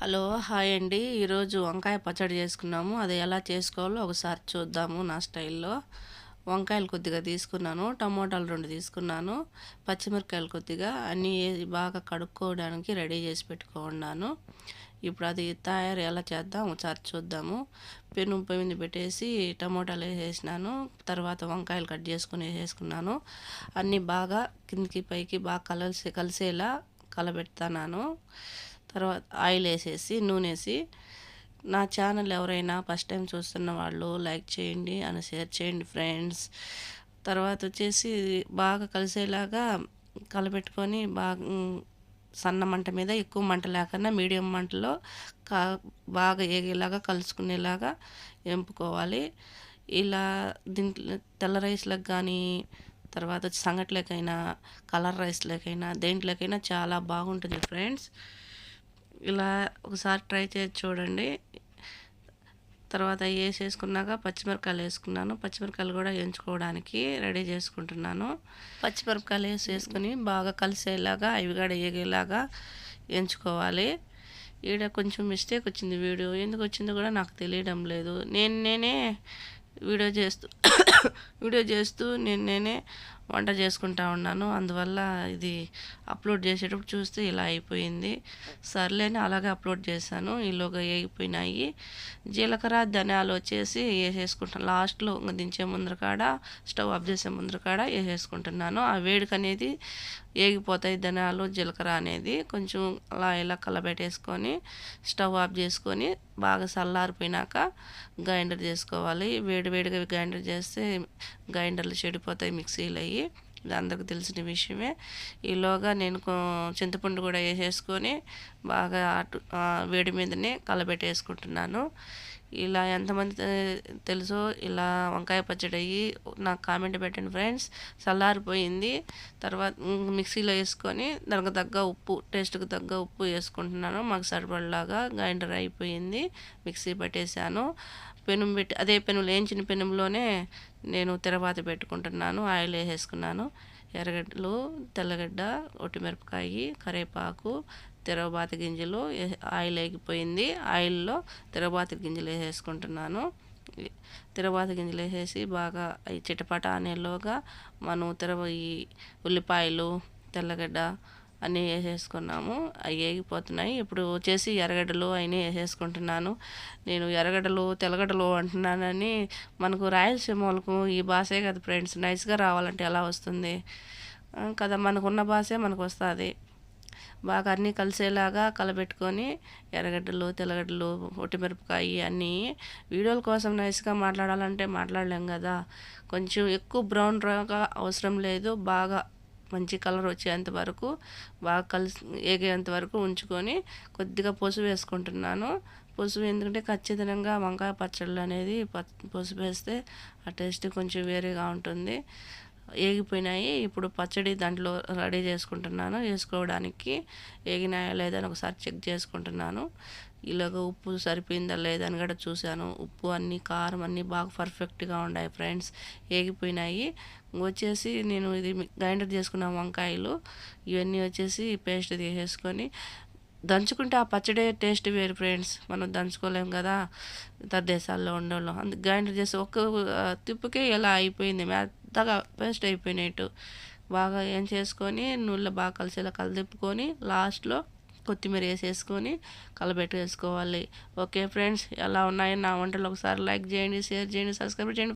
Hello hi అండి. ఈరోజు వంకాయ పచ్చడి చేసుకున్నాము. అది ఎలా చేసుకోవాలో ఒకసారి చూద్దాము నా స్టైల్లో. వంకాయలు కొద్దిగా తీసుకున్నాను. టమోటాలు రెండు తీసుకున్నాను. పచ్చిమిరపకాయలు కొద్దిగా అన్నీ బాగా కడుక్కోవడానికి రెడీ చేసి పెట్టుకున్నాను. ఇప్పుడు అది తయారు ఎలా చేద్దాం ఒకసారి చూద్దాము. పెను మీద పెట్టేసి టమోటాలు వేసేసినాను. తర్వాత వంకాయలు కట్ చేసుకుని వేసేసుకున్నాను. అన్నీ బాగా కిందికి పైకి బాగా కలసి కలిసేలా కలబెడతాను తర్వాత ఆయిల్ వేసేసి నూనె వేసి నా ఛానల్ ఎవరైనా ఫస్ట్ టైం చూస్తున్న వాళ్ళు లైక్ చేయండి అని షేర్ చేయండి ఫ్రెండ్స్. తర్వాత వచ్చేసి బాగా కలిసేలాగా కలపెట్టుకొని బాగా సన్న మంట మీద ఎక్కువ మంట లేకుండా మీడియం మంటలో కా బాగా ఏగేలాగా కలుసుకునేలాగా ఎంపుకోవాలి. ఇలా దీంట్లో తెల్ల రైస్లకు కానీ తర్వాత వచ్చి సంగట్లకైనా కలర్ రైస్లకైనా దేంట్లోకైనా చాలా బాగుంటుంది ఫ్రెండ్స్. ఇలా ఒకసారి ట్రై చేసి చూడండి. తర్వాత వేసేసుకున్నాక పచ్చిమిరపకాయలు వేసుకున్నాను. పచ్చిమిరపకాయలు కూడా వేయించుకోవడానికి రెడీ చేసుకుంటున్నాను. పచ్చిమిరపకాయలు వేసేసుకొని బాగా కలిసేలాగా అవి కూడా వేగేలాగా వేయించుకోవాలి ఈడ కొంచెం మిస్టేక్ వచ్చింది వీడియో. ఎందుకు వచ్చిందో కూడా నాకు తెలియడం లేదు. నేను నేనే వీడియో చేస్తూ వీడియో చేస్తూ నేను నేనే వంట చేసుకుంటా ఉన్నాను. అందువల్ల ఇది అప్లోడ్ చేసేటప్పుడు చూస్తే ఇలా అయిపోయింది. సర్లేని అలాగే అప్లోడ్ చేశాను. ఈలోగా వేగిపోయినాయి జీలకర్ర ధనియాలు వచ్చేసి వేసేసుకుంటాను లాస్ట్లో దించే ముందర కాడ స్టవ్ ఆఫ్ చేసే ముందర కాడ వేసేసుకుంటున్నాను. ఆ వేడికి అనేది వేగిపోతాయి ధనియాలు జీలకర్ర అనేది. కొంచెం అలా ఇలా కలబెట్టేసుకొని స్టవ్ ఆఫ్ చేసుకొని బాగా చల్లారిపోయినాక గ్రైండర్ చేసుకోవాలి. వేడి వేడిగా గ్రైండర్ చేస్తే గ్రైండర్లు చెడిపోతాయి మిక్సీలు ఉంటాయి ఇది అందరికీ తెలిసిన విషయమే. ఈలోగా నేను చింతపండు కూడా వేసేసుకొని బాగా అటు వేడి మీదనే కలబెట్టేసుకుంటున్నాను. ఇలా ఎంతమంది తెలుసో ఇలా వంకాయ పచ్చడి అయ్యి నాకు కామెంట్ పెట్టండి ఫ్రెండ్స్. చల్లారిపోయింది తర్వాత మిక్సీలో వేసుకొని దానికి తగ్గ ఉప్పు టేస్ట్కి తగ్గ ఉప్పు వేసుకుంటున్నాను. మాకు సరిపడలాగా గ్రైండర్ అయిపోయింది. మిక్సీ పట్టేశాను. పెనుం పెట్టి అదే పెనులు వేయించిన పెనుములోనే నేను తిరవాత పెట్టుకుంటున్నాను. ఆయిల్ వేసేసుకున్నాను. ఎర్రగడ్డలు తెల్లగడ్డ ఒట్టిమిరపకాయ కరివేపాకు తిరగబాత గింజలు ఆయిల్ వేగిపోయింది ఆయిల్లో తిరగబాత గింజలు వేసేసుకుంటున్నాను. ఈ గింజలు వేసేసి బాగా చిటపట అనేలోగా మనం తిరగ ఈ ఉల్లిపాయలు తెల్లగడ్డ అన్నీ వేసేసుకున్నాము. అవి వేగిపోతున్నాయి ఇప్పుడు వచ్చేసి ఎర్రగడ్డలు అవన్నీ వేసేసుకుంటున్నాను. నేను ఎర్రగడ్డలు తెల్లగడ్డలు అంటున్నానని మనకు రాయలసీమ వాళ్ళకు ఈ భాషే కదా ఫ్రెండ్స్. నైస్గా రావాలంటే ఎలా వస్తుంది? కదా మనకున్న భాషే మనకు వస్తుంది. బాగా అన్నీ కలిసేలాగా కలబెట్టుకొని ఎర్రగడ్డలు తెల్లగడ్డలు ఒట్టిమిరపకాయ అన్నీ వీడియోల కోసం నైస్గా మాట్లాడాలంటే మాట్లాడలేం కదా. కొంచెం ఎక్కువ బ్రౌన్ రాగా అవసరం లేదు. బాగా మంచి కలర్ వచ్చేంత వరకు బాగా కలిసి ఏగేంత వరకు ఉంచుకొని కొద్దిగా పసుపు వేసుకుంటున్నాను. పసుపు ఎందుకంటే ఖచ్చితంగా వంకాయ పచ్చళ్ళు అనేది పసుపు వేస్తే ఆ టేస్ట్ కొంచెం వేరేగా ఉంటుంది. ఏగిపోయినాయి. ఇప్పుడు పచ్చడి దాంట్లో రెడీ చేసుకుంటున్నాను. వేసుకోవడానికి ఏగినాయా లేదా అని ఒకసారి చెక్ చేసుకుంటున్నాను. ఇలాగ ఉప్పు సరిపోయిందా లేదా అని కూడా చూశాను. ఉప్పు అన్నీ కారం అన్నీ బాగా పర్ఫెక్ట్గా ఉన్నాయి ఫ్రెండ్స్. ఏగిపోయినాయి. వచ్చేసి నేను ఇది గ్రైండర్ చేసుకున్న వంకాయలు. ఇవన్నీ వచ్చేసి పేస్ట్ తీసేసుకొని దంచుకుంటే ఆ పచ్చడి టేస్ట్ వేరు ఫ్రెండ్స్. మనం దంచుకోలేం కదా. ఇతర దేశాల్లో ఉండేవాళ్ళం. అందుకు గ్రైండర్ చేసి ఒక్క తిప్పుకే ఇలా అయిపోయింది. మెత్తగా పేస్ట్ అయిపోయినట్టు. బాగా ఏం చేసుకొని నూనెలో బాగా కలిసేలా కలిదిప్పుకొని లాస్ట్లో కొత్తిమీర వేసేసుకొని కలబెట్టి వేసుకోవాలి ఓకే ఫ్రెండ్స్ ఎలా ఉన్నాయి నా వంటలు ఒకసారి లైక్ చేయండి షేర్ చేయండి సబ్స్క్రైబ్ చేయండి.